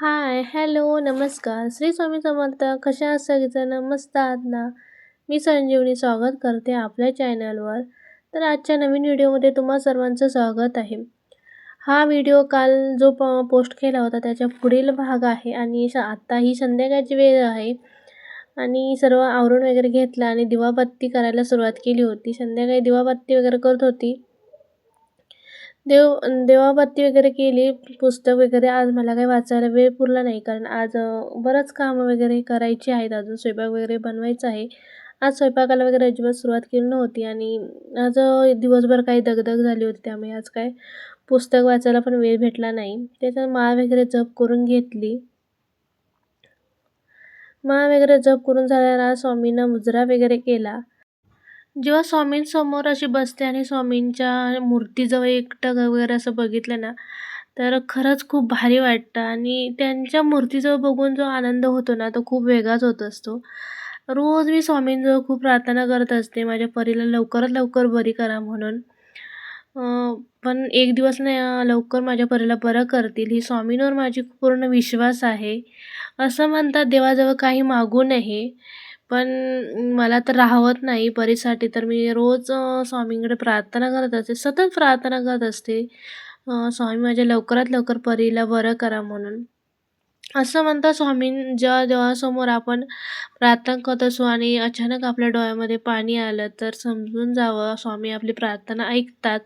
हाय, hello, नमस्कार. श्री स्वामी समर्थ. कशा आहात सगळेजण? मस्त आहात ना? मी संजीवनी स्वागत करते आपल्या चॅनलवर. तर आजच्या नवीन व्हिडिओमध्ये तुम्हा सर्वांचं स्वागत आहे. हा व्हिडिओ काल जो प पोस्ट केला होता त्याच्या पुढील भाग आहे आणि श आत्ता ही संध्याकाळची वेळ आहे आणि सर्व आवरून वगैरे घेतला आणि दिवाबत्ती करायला सुरुवात केली होती. संध्याकाळी दिवाबत्ती वगैरे करत होती. देव देवाबत्ती वगैरे केली. पुस्तक वगैरे आज मला काही वाचायला वेळ पुरला नाही कारण आज बरंच कामं वगैरे करायची आहेत. अजून स्वयंपाक वगैरे बनवायचा आहे. आज स्वयंपाकाला वगैरे अजिबात सुरुवात केली नव्हती आणि आज दिवसभर काही दगदग झाली होती त्यामुळे आज काय पुस्तक वाचायला पण वेळ भेटला नाही. त्याच्यात माळ वगैरे जप करून घेतली. माळ वगैरे जप करून झाल्यावर आज स्वामींना मुजरा वगैरे केला. जेव्हा स्वामींसमोर अशी बसते आणि स्वामींच्या मूर्तीजवळ एकटक वगैरे असं बघितलं ना तर खरंच खूप भारी वाटतं आणि त्यांच्या मूर्तीजवळ बघून जो आनंद होतो ना तो खूप वेगळाच होत असतो. रोज मी स्वामींजवळ खूप प्रार्थना करत असते माझ्या परीला लवकरात लवकर बरी करा म्हणून. पण एक दिवस ना लवकर माझ्या परीला बरं करतील ही स्वामींवर माझी पूर्ण विश्वास आहे. असं म्हणतात देवाजवळ काही मागू नये. पण मला तर राहवत नाही परीसाठी तर मी रोज स्वामींकडे प्रार्थना करत असते. सतत प्रार्थना करत असते. स्वामी माझ्या लवकरात लवकर परीला बरं करा म्हणून. असं म्हणतात जेव्हा देवासमोर आपण प्रार्थना करत असू आणि अचानक आपल्या डोळ्यामध्ये पाणी आलं तर समजून जावं स्वामी आपली प्रार्थना ऐकतात.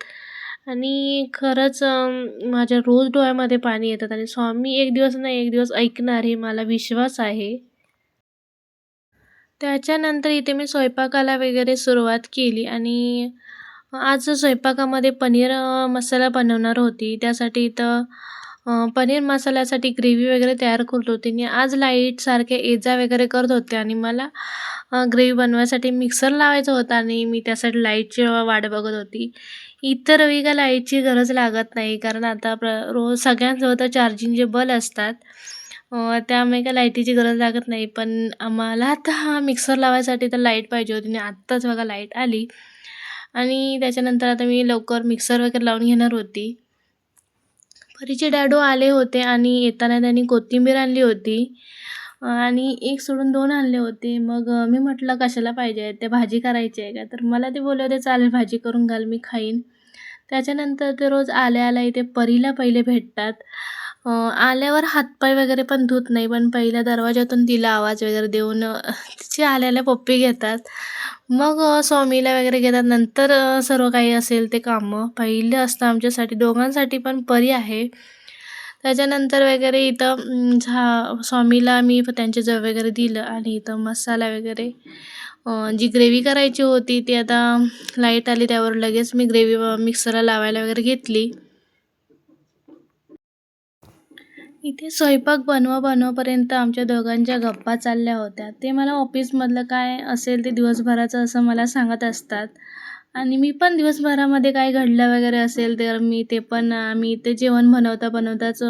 आणि खरंच माझ्या रोज डोळ्यामध्ये पाणी येतात आणि स्वामी एक दिवस ना एक दिवस ऐकणार हे मला विश्वास आहे. त्याच्यानंतर इथे मी स्वयंपाकाला वगैरे सुरुवात केली आणि आज स्वयंपाकामध्ये पनीर मसाला बनवणार होती. त्यासाठी इथं पनीर मसाल्यासाठी ग्रेव्ही वगैरे तयार करत होती आणि आज लाइट सारखे ये-जा वगैरे करत होते आणि मला ग्रेव्ही बनवायसाठी मिक्सर लावायचा होता आणि मी त्यासाठी लाईटची वाट बघत होती. इतर वेळी लाईटची गरज लागत नाही कारण आता प्र रोज सगळ्यांजवळ तर चार्जिंगचे बल असतात. त्यामुळे काय लाईटीची गरज लागत नाही. पण आम्हाला आता हा मिक्सर लावायसाठी तर लाइट पाहिजे होती आणि आत्ताच बघा लाइट आली आणि त्याच्यानंतर आता मी लवकर मिक्सर वगैरे लावून घेणार होती. परीचे डॅडू आले होते आणि येताना त्यांनी कोथिंबीर आणली होती आणि एक सोडून दोन आणले होते. मग मी म्हटलं कशाला पाहिजे ते भाजी करायची आहे का? तर मला ते बोलले होते चालेल भाजी करून घाल मी खाईन. त्याच्यानंतर ते रोज आल्या-आल्या इथे परीला पहिले भेटतात. आल्यावर हातपाय वगैरे पण धुत नाही पण पहिल्या दरवाजातून तिला आवाज वगैरे देऊन तिची आल्याला पप्पी घेतात. मग स्वामीला वगैरे घेतात. नंतर सर्व काही असेल ते कामं. पहिलं असतं आमच्यासाठी दोघांसाठी पण परी आहे. त्याच्यानंतर वगैरे इथं झा स्वामीला मी त्यांच्याजवळ वगैरे दिलं आणि इथं मसाला वगैरे जी ग्रेव्ही करायची होती ती आता लाइट आली त्यावर लगेच मी ग्रेव्ही मिक्सरला लावायला वगैरे घेतली. इथे स्वयंपाक बनवा बनवापर्यंत आमच्या दोघांच्या गप्पा चालल्या होत्या. ते मला ऑफिसमधलं काय असेल ते दिवसभराचं असं मला सांगत असतात आणि मी पण दिवसभरामध्ये काय घडलं वगैरे असेल तर मी ते पण आम्ही इथे जेवण बनवता बनवताच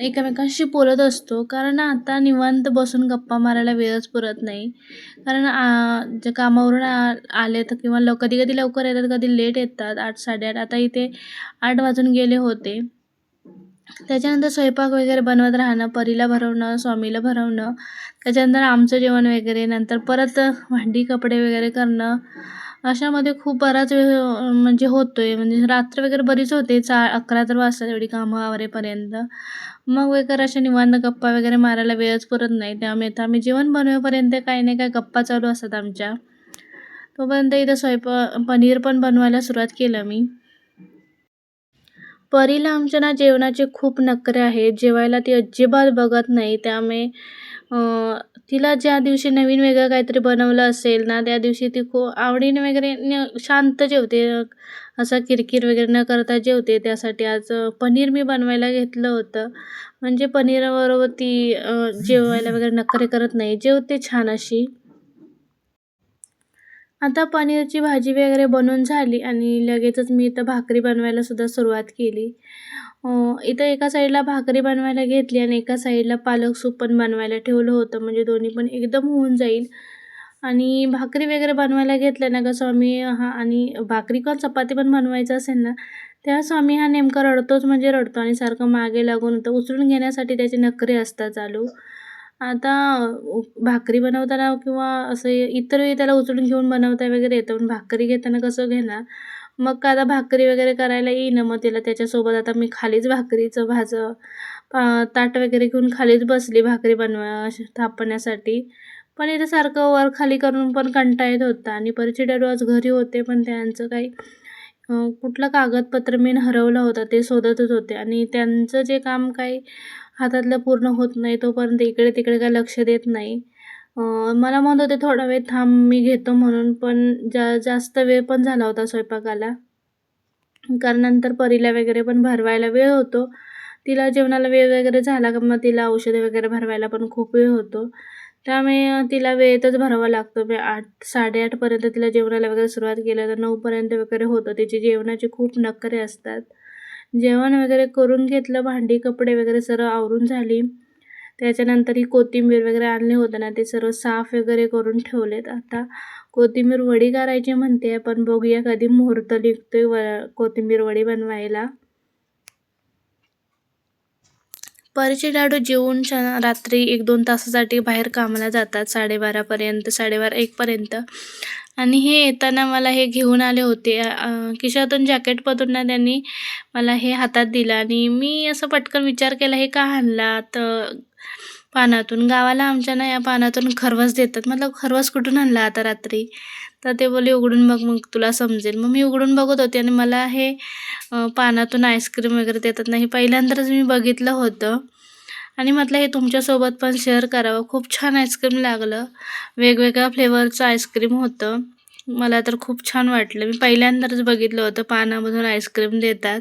एकमेकांशी बोलत असतो. कारण आता निवांत बसून गप्पा मारायला वेळच पुरत नाही. कारण जे कामावरून आले तर किंवा लव कधी-कधी लवकर येतात, कधी लेट येतात. 8-8:30 आता इथे आठ वाजून गेले होते. त्याच्यानंतर स्वयंपाक वगैरे बनवत राहणं, परीला भरवणं, स्वामीला भरवणं. त्याच्यानंतर आमचं जेवण वगैरे. नंतर परत भांडी कपडे वगैरे करणं. अशामध्ये खूप बराच वेळ म्हणजे होतो आहे म्हणजे रात्र वगैरे बरीच होते. चा 11 तर वाजता एवढी कामं आवरेपर्यंत. मग वगैरे अशा निवांत गप्पा वगैरे मारायला वेळच पुरत नाही. त्यामुळे तर आम्ही जेवण बनवेपर्यंत काही नाही काय गप्पा चालू असतात आमच्या. तोपर्यंत इथं स्वयंपाक पनीर पण बनवायला सुरुवात केलं मी. परीला आमच्या ना जेवणाचे खूप नखरे आहेत. जेवायला ती अजिबात बघत नाही. त्यामुळे तिला ज्या दिवशी नवीन वेगळं काहीतरी बनवलं असेल ना त्या दिवशी ती खूप आवडीने वगैरे शांत जेवते. असं किरकिर वगैरे न करता जेवते. त्यासाठी आज पनीर मी बनवायला घेतलं होतं. म्हणजे पनीराबरोबर ती जेवायला वगैरे नखरे करत नाही. जेवते छान अशी. आता पनीरची भाजी वगैरे बनवून झाली आणि लगेचच मी इथं भाकरी बनवायला सुद्धा सुरुवात केली. इथं एका साईडला भाकरी बनवायला घेतली आणि एका साईडला पालक सूप पण बनवायला ठेवलं होतं. म्हणजे दोन्ही पण एकदम होऊन जाईल. आणि भाकरी वगैरे बनवायला घेतलं ना कसं स्वामी हा आणि भाकरी किंवा चपाती पण बनवायचं असेल ना तेव्हा स्वामी हा नेमका रडतोच म्हणजे रडतो आणि सारखं मागे लागून होतं उचलून घेण्यासाठी त्याचे नखरे असतात चालू आता भाकरी बनवताना किंवा असं इतर वेळी त्याला उचलून घेऊन बनवता वगैरे येतं पण भाकरी घेताना कसं घेणार? मग का आता भाकरी वगैरे करायला येईना मग तिला त्याच्यासोबत? आता मी खालीच भाकरीचं भाजं ताट वगैरे घेऊन खालीच बसली भाकरी बनवा थापण्यासाठी पण इथं सारखं वर खाली करून पण कंटाळा येत होता आणि परिचे डॅडू आज घरी होते पण त्यांचं काही कुठलं कागदपत्र मी हरवलं होतं ते शोधतच होते. आणि त्यांचं जे काम काही हातातलं पूर्ण होत नाही तोपर्यंत इकडे तिकडे काय लक्ष देत नाही. मला म्हणत होते थोडा वेळ थांब मी घेतो म्हणून. पण जा जास्त वेळ पण झाला होता स्वयंपाकाला. कारण नंतर परीला वगैरे पण भरवायला वेळ होतो. तिला जेवणाला वेळ वगैरे झाला का मग तिला औषधे वगैरे भरवायला पण खूप वेळ होतो. त्यामुळे तिला वेळेतच भरावा लागतो. मी आठ साडेआठपर्यंत तिला जेवणाला वगैरे सुरुवात केलं तर नऊपर्यंत वगैरे होतं. तिची जेवणाची खूप नखरे असतात. जेवण वगैरे करून घेतलं भांडी कपडे वगैरे सर्व आवरून झाली. त्याच्यानंतर ही कोथिंबीर वगैरे आणले होतं ना ते सर्व साफ वगैरे करून ठेवलेत. आता कोथिंबीर वडी करायची म्हणते पण बघूया कधी मुहूर्त निघतो आहे व कोथिंबीर वडी बनवायला. परीचे लाडू जेवून छान रात्री एक दोन तासासाठी बाहेर कामाला जातात साडेबारापर्यंत साडेबारा एकपर्यंत आणि हे येताना मला हे घेऊन आले होते. खिशातून जॅकेट पदूंना त्यांनी मला हे हातात दिलं आणि मी असं पटकन विचार केला हे का आणला तर पानातून. गावाला आमच्या ना या पानातून खरवस देतात. मतलब खरवस कुठून आणला आता रात्री? तर ते बोलले उघडून बघ मग तुला समजेल. मग मी उघडून बघत होते आणि मला हे पानातून आईस्क्रीम वगैरे देतात नाही पहिल्यांदाच मी बघितलं होतं. आणि म्हटलं हे तुमच्यासोबत पण शेअर करावं. खूप छान आईस्क्रीम लागलं. वेगवेगळ्या फ्लेवरचं आईस्क्रीम होतं. मला तर खूप छान वाटलं. मी पहिल्यांदाच बघितलं होतं पानामधून आईस्क्रीम देतात.